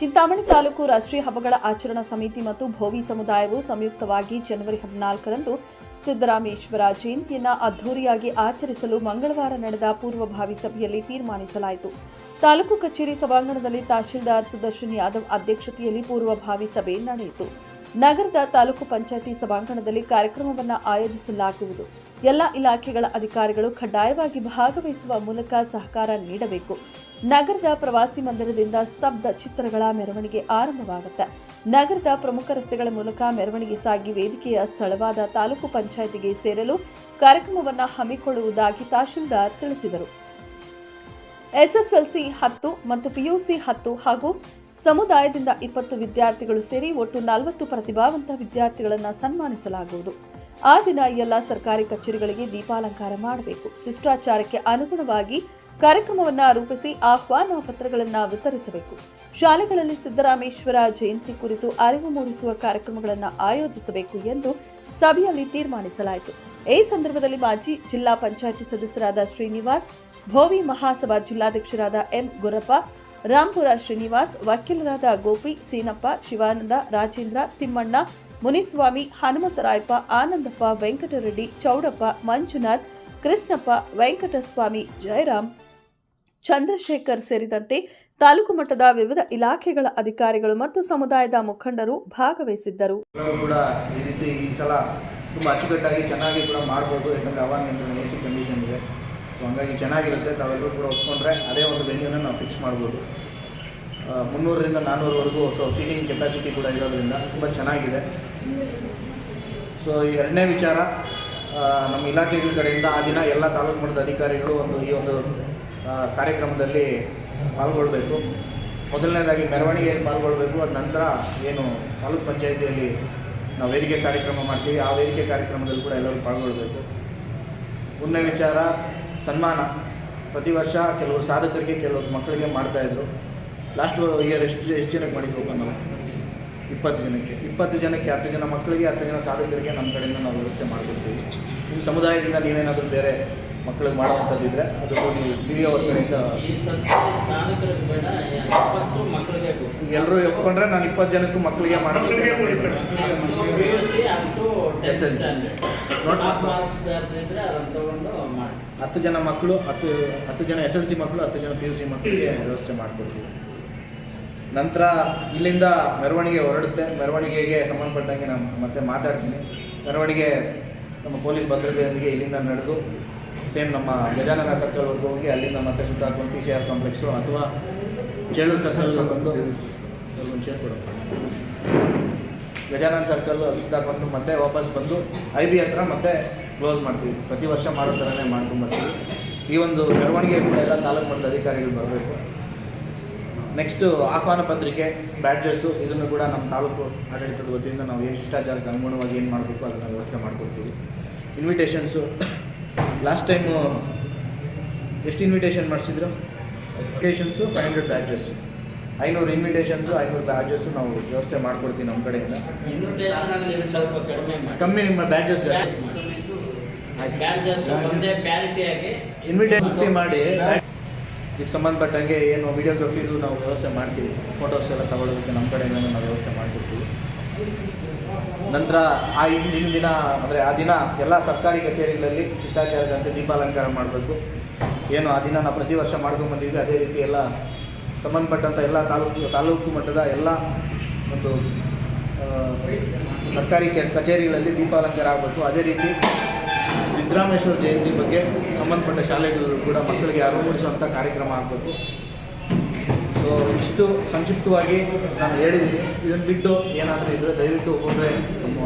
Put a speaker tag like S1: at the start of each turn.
S1: ಚಿಂತಾಮಣಿ ತಾಲೂಕು ರಾಷ್ಟ್ರೀಯ ಹಬ್ಬಗಳ ಆಚರಣಾ ಸಮಿತಿ ಮತ್ತು ಭೋವಿ ಸಮುದಾಯವು ಸಂಯುಕ್ತವಾಗಿ ಜನವರಿ ಹದಿನಾಲ್ಕರಂದು ಸಿದ್ದರಾಮೇಶ್ವರ ಜಯಂತಿಯನ್ನು ಅದ್ದೂರಿಯಾಗಿ ಆಚರಿಸಲು ಮಂಗಳವಾರ ನಡೆದ ಪೂರ್ವಭಾವಿ ಸಭೆಯಲ್ಲಿ ತೀರ್ಮಾನಿಸಲಾಯಿತು. ತಾಲೂಕು ಕಚೇರಿ ಸಭಾಂಗಣದಲ್ಲಿ ತಹಶೀಲ್ದಾರ್ ಸುದರ್ಶನ್ ಯಾದವ್ ಅಧ್ಯಕ್ಷತೆಯಲ್ಲಿ ಪೂರ್ವಭಾವಿ ಸಭೆ ನಡೆಯಿತು. ನಗರದ ತಾಲೂಕು ಪಂಚಾಯಿತಿ ಸಭಾಂಗಣದಲ್ಲಿ ಕಾರ್ಯಕ್ರಮವನ್ನು ಆಯೋಜಿಸಲಾಗುವುದು. ಎಲ್ಲ ಇಲಾಖೆಗಳ ಅಧಿಕಾರಿಗಳು ಕಡ್ಡಾಯವಾಗಿ ಭಾಗವಹಿಸುವ ಮೂಲಕ ಸಹಕಾರ ನೀಡಬೇಕು. ನಗರದ ಪ್ರವಾಸಿ ಮಂದಿರದಿಂದ ಸ್ತಬ್ಧ ಚಿತ್ರಗಳ ಮೆರವಣಿಗೆ ಆರಂಭವಾಗುತ್ತೆ. ನಗರದ ಪ್ರಮುಖ ರಸ್ತೆಗಳ ಮೂಲಕ ಮೆರವಣಿಗೆ ಸಾಗಿ ವೇದಿಕೆಯ ಸ್ಥಳವಾದ ತಾಲೂಕು ಪಂಚಾಯಿತಿಗೆ ಸೇರಲು ಕಾರ್ಯಕ್ರಮವನ್ನು ಹಮ್ಮಿಕೊಳ್ಳುವುದಾಗಿ ತಹಶೀಲ್ದಾರ್ ತಿಳಿಸಿದರು. ಎಸ್ಎಸ್ಎಲ್ಸಿ ಹತ್ತು ಮತ್ತು ಪಿಯುಸಿ ಹತ್ತು ಹಾಗೂ ಸಮುದಾಯದಿಂದ ಇಪ್ಪತ್ತು ವಿದ್ಯಾರ್ಥಿಗಳು ಸೇರಿ ಒಟ್ಟು ನಲವತ್ತು ಪ್ರತಿಭಾವಂತ ವಿದ್ಯಾರ್ಥಿಗಳನ್ನು ಸನ್ಮಾನಿಸಲಾಗುವುದು. ಆ ದಿನ ಎಲ್ಲ ಸರ್ಕಾರಿ ಕಚೇರಿಗಳಿಗೆ ದೀಪಾಲಂಕಾರ ಮಾಡಬೇಕು. ಶಿಷ್ಟಾಚಾರಕ್ಕೆ ಅನುಗುಣವಾಗಿ ಕಾರ್ಯಕ್ರಮವನ್ನು ರೂಪಿಸಿ ಆಹ್ವಾನ ಪತ್ರಗಳನ್ನು ವಿತರಿಸಬೇಕು. ಶಾಲೆಗಳಲ್ಲಿ ಸಿದ್ದರಾಮೇಶ್ವರ ಜಯಂತಿ ಕುರಿತು ಅರಿವು ಮೂಡಿಸುವ ಕಾರ್ಯಕ್ರಮಗಳನ್ನು ಆಯೋಜಿಸಬೇಕು ಎಂದು ಸಭೆಯಲ್ಲಿ ತೀರ್ಮಾನಿಸಲಾಯಿತು. ಈ ಸಂದರ್ಭದಲ್ಲಿ ಮಾಜಿ ಜಿಲ್ಲಾ ಪಂಚಾಯಿತಿ ಸದಸ್ಯರಾದ ಶ್ರೀನಿವಾಸ್, ಭೋವಿ ಮಹಾಸಭಾ ಜಿಲ್ಲಾಧ್ಯಕ್ಷರಾದ ಎಂ. ಗುರಪ್ಪ ರಾಂಪುರ ಶ್ರೀನಿವಾಸ್, ವಕೀಲರಾದ ಗೋಪಿ, ಸೀನಪ್ಪ, ಶಿವಾನಂದ, ರಾಜೇಂದ್ರ, ತಿಮ್ಮಣ್ಣ, ಮುನಿಸ್ವಾಮಿ ಹನುಮಂತರಾಯಪ್ಪ ಆನಂದಪ್ಪ, ವೆಂಕಟರೆಡ್ಡಿ, ಚೌಡಪ್ಪ, ಮಂಜುನಾಥ್, ಕೃಷ್ಣಪ್ಪ, ವೆಂಕಟಸ್ವಾಮಿ, ಜಯರಾಮ್, ಚಂದ್ರಶೇಖರ್ ಸೇರಿದಂತೆ ತಾಲೂಕು ಮಟ್ಟದ ವಿವಿಧ ಇಲಾಖೆಗಳ ಅಧಿಕಾರಿಗಳು ಮತ್ತು ಸಮುದಾಯದ ಮುಖಂಡರು ಭಾಗವಹಿಸಿದ್ದರು.
S2: ಈ ಸಲ ತುಂಬಾ ಅಚ್ಚುಕಟ್ಟಾಗಿ ಚೆನ್ನಾಗಿ ಕೂಡ ಮಾಡಬಹುದು ಯಾಕಂದರೆ ಸಿ ಹಂಗಾಗಿ ಚೆನ್ನಾಗಿರುತ್ತೆ, ತಾವೆಲ್ಲರೂ ಕೂಡ ಒಪ್ಕೊಂಡ್ರೆ ಅದೇ ಒಂದು ವೆನ್ಯೂನ ನಾವು ಫಿಕ್ಸ್ ಮಾಡ್ಬೋದು. ಮುನ್ನೂರರಿಂದ ನಾನ್ನೂರವರೆಗೂ ಸೊ ಸೀಟಿಂಗ್ ಕೆಪಾಸಿಟಿ ಕೂಡ ಇರೋದ್ರಿಂದ ತುಂಬ ಚೆನ್ನಾಗಿದೆ. ಸೊ ಎರಡನೇ ವಿಚಾರ ನಮ್ಮ ಇಲಾಖೆಗಳ ಕಡೆಯಿಂದ ಆ ದಿನ ಎಲ್ಲ ತಾಲೂಕು ಮಟ್ಟದ ಅಧಿಕಾರಿಗಳು ಒಂದು ಈ ಒಂದು ಕಾರ್ಯಕ್ರಮದಲ್ಲಿ ಪಾಲ್ಗೊಳ್ಬೇಕು. ಮೊದಲನೇದಾಗಿ ಮೆರವಣಿಗೆಯಲ್ಲಿ ಪಾಲ್ಗೊಳ್ಬೇಕು, ಅದ ನಂತರ ಏನು ತಾಲೂಕು ಪಂಚಾಯಿತಿಯಲ್ಲಿ ನಾವು ವೇದಿಕೆ ಕಾರ್ಯಕ್ರಮ ಮಾಡ್ತೀವಿ, ಆ ವೇದಿಕೆ ಕಾರ್ಯಕ್ರಮದಲ್ಲಿ ಕೂಡ ಎಲ್ಲರೂ ಪಾಲ್ಗೊಳ್ಬೇಕು. ಮುಂದಿನ ವಿಚಾರ ಸನ್ಮಾನ. ಪ್ರತಿ ವರ್ಷ ಕೆಲವರು ಸಾಧಕರಿಗೆ ಕೆಲವರು ಮಕ್ಕಳಿಗೆ ಮಾಡ್ತಾಯಿದ್ರು ಲಾಸ್ಟ್ ಇಯರ್ ಎಷ್ಟು ಎಷ್ಟು ಜನಕ್ಕೆ ಮಾಡಿದ್ವು ನಾವು? ಇಪ್ಪತ್ತು ಜನಕ್ಕೆ. ಇಪ್ಪತ್ತು ಜನಕ್ಕೆ, ಹತ್ತು ಜನ ಮಕ್ಕಳಿಗೆ, ಹತ್ತು ಜನ ಸಾಧಕರಿಗೆ ನಮ್ಮ ಕಡೆಯಿಂದ ನಾವು ವ್ಯವಸ್ಥೆ ಮಾಡ್ಕೊಡ್ತೀವಿ. ನಿಮ್ಮ ಸಮುದಾಯದಿಂದ ನೀವೇನಾದರೂ ಬೇರೆ ಮಕ್ಕಳಿಗೆ ಮಾಡುವಂಥದ್ದು ಇದ್ದರೆ ಅದು ನೀವು ಬಿ ಅವ್ರ ಕಡೆಯಿಂದ
S3: ಈ ಸತಿ ಸಾಧಕರಿಗೆ ಬೇಡ ಇಪ್ಪತ್ತು ಮಕ್ಕಳಿಗೆ
S2: ಎಲ್ಲರೂ ಎಪ್ಕೊಂಡ್ರೆ ನಾನು ಇಪ್ಪತ್ತು ಜನಕ್ಕೂ ಮಕ್ಕಳಿಗೆ ಮಾಡಬೇಕು
S3: ಹತ್ತು ಪಿ ಯು ಸಿ ಹತ್ತು ಟೆಂತ್
S2: SSLC.
S3: ಸ್ಟ್ಯಾಂಡರ್ಡ್
S2: ನೋಡಿ.
S3: ಟಾಪ್ ಮಾರ್ಕ್ಸ್ ಇದ್ರೆ ಅದನ್ನು ತಗೊಂಡು ಮಾಡಿ
S2: ಹತ್ತು ಜನ ಮಕ್ಕಳು ಹತ್ತು ಹತ್ತು ಜನ ಎಸ್ ಎಲ್ ಸಿ ಮಕ್ಕಳು ಹತ್ತು ಜನ ಪಿ ಯು ಸಿ ಮಕ್ಕಳಿಗೆ ವ್ಯವಸ್ಥೆ ಮಾಡಿಕೊಡ್ತೀವಿ ನಂತರ ಇಲ್ಲಿಂದ ಮೆರವಣಿಗೆ ಹೊರಡುತ್ತೆ ಮೆರವಣಿಗೆಗೆ ಸಂಬಂಧಪಟ್ಟಂಗೆ ನಾನು ಮತ್ತೆ ಮಾತಾಡ್ತೀನಿ ಮೆರವಣಿಗೆ ನಮ್ಮ ಪೊಲೀಸ್ ಭದ್ರತೆಯೊಂದಿಗೆ ಇಲ್ಲಿಂದ ನಡೆದು ಸೇಮ್ ನಮ್ಮ ಗಜಾನನ ಸರ್ಕಲ್ವರೆಗೂ ಹೋಗಿ ಅಲ್ಲಿಂದ ಮತ್ತೆ ಸುತ್ತಾಕೊಂಡು ಪಿ ಸಿ ಆರ್ ಕಾಂಪ್ಲೆಕ್ಸು ಅಥವಾ ಚೇಳೂರು ಸರ್ಕಲ್ ಬಂದು ಚೇರ್ ಕೊಡಪ್ಪ ಗಜಾನನ ಸರ್ಕಲ್ ಸುತ್ತಾಕೊಂಡು ಮತ್ತೆ ವಾಪಸ್ ಬಂದು ಐ ಬಿ ಹತ್ರ ಮತ್ತೆ ಕ್ಲೋಸ್ ಮಾಡ್ತೀವಿ. ಪ್ರತಿ ವರ್ಷ ಮಾಡೋ ಥರನೇ ಮಾಡ್ಕೊಂಡ್ಬರ್ತೀವಿ ಈ ಒಂದು ಮೆರವಣಿಗೆ ಕೂಡ ಎಲ್ಲ ತಾಲೂಕು ಮಟ್ಟದ ಅಧಿಕಾರಿಗಳು ಬರಬೇಕು. ನೆಕ್ಸ್ಟು ಆಹ್ವಾನ ಪತ್ರಿಕೆ ಬ್ಯಾಡ್ಜಸ್ಸು ಇದನ್ನು ಕೂಡ ನಮ್ಮ ತಾಲೂಕು ಆಡಳಿತದ ವತಿಯಿಂದ ನಾವು ಶಿಷ್ಟಾಚಾರಕ್ಕೆ ಅನುಗುಣವಾಗಿ ಏನು ಮಾಡಬೇಕು ಅದನ್ನು ವ್ಯವಸ್ಥೆ ಮಾಡ್ಕೊಡ್ತೀವಿ. ಇನ್ವಿಟೇಷನ್ಸು ಲಾಸ್ಟ್ ಟೈಮು ಎಷ್ಟು ಇನ್ವಿಟೇಷನ್ ಮಾಡಿಸಿದ್ರು? ಇನ್ವಿಟೇಷನ್ಸು ಫೈವ್ ಹಂಡ್ರೆಡ್ ಬ್ಯಾಚಸ್ಸು ಐನೂರು ಇನ್ವಿಟೇಷನ್ಸು ಐನೂರು ಬ್ಯಾಚಸ್ಸು ನಾವು ವ್ಯವಸ್ಥೆ ಮಾಡ್ಕೊಡ್ತೀವಿ ನಮ್ಮ ಕಡೆಯಿಂದ.
S3: ಇನ್ವಿಟೇಷನ್ ಸ್ವಲ್ಪ ಕಡಿಮೆ
S2: ಕಮ್ಮಿ ನಿಮ್ಮ
S3: ಬ್ಯಾಚಸ್ ಇನ್ವಿಟೇಷನ್
S2: ಇನ್ವಿಟೇಷನ್ ಮಾಡಿ. ಇದಕ್ಕೆ ಸಂಬಂಧಪಟ್ಟಂಗೆ ಏನು ವಿಡಿಯೋಗ್ರಫಿದು ನಾವು ವ್ಯವಸ್ಥೆ ಮಾಡ್ತೀವಿ. ಫೋಟೋಸ್ ಎಲ್ಲ ತಗೊಳ್ಳೋದಕ್ಕೆ ನಮ್ಮ ಕಡೆಯಿಂದ ನಾವು ವ್ಯವಸ್ಥೆ ಮಾಡಿಕೊಡ್ತೀವಿ. ನಂತರ ಆ ಹಿಂದಿನ ದಿನ, ಅಂದರೆ ಆ ದಿನ ಎಲ್ಲ ಸರ್ಕಾರಿ ಕಚೇರಿಗಳಲ್ಲಿ ಶಿಷ್ಟಾಚಾರದಂತೆ ದೀಪಾಲಂಕಾರ ಮಾಡಬೇಕು. ಏನು ಆ ದಿನ ನಾವು ಪ್ರತಿ ವರ್ಷ ಮಾಡ್ಕೊಂಡು ಬಂದಿದ್ವಿ. ಅದೇ ರೀತಿ ಎಲ್ಲ ಸಂಬಂಧಪಟ್ಟಂಥ ಎಲ್ಲ ತಾಲೂಕು ತಾಲೂಕು ಮಟ್ಟದ ಎಲ್ಲ ಒಂದು ಸರ್ಕಾರಿ ಕಚೇರಿಗಳಲ್ಲಿ ದೀಪಾಲಂಕಾರ ಆಗಬೇಕು. ಅದೇ ರೀತಿ ಸಿದ್ದರಾಮೇಶ್ವರ ಜಯಂತಿ ಬಗ್ಗೆ ಸಂಬಂಧಪಟ್ಟ ಶಾಲೆಗಳು ಕೂಡ ಮಕ್ಕಳಿಗೆ ಅರಿವು ಮೂಡಿಸುವಂಥ ಕಾರ್ಯಕ್ರಮ ಆಗಬೇಕು. ಸೊ ಇಷ್ಟು ಸಂಕ್ಷಿಪ್ತವಾಗಿ ನಾನು ಹೇಳಿದ್ದೀನಿ. ಇದನ್ನು ಬಿಟ್ಟು ಏನಾದರೂ ಇದ್ದರೆ ದಯವಿಟ್ಟು ಒಬ್ಬೊಬ್ಬರೇ ನಮ್ಮ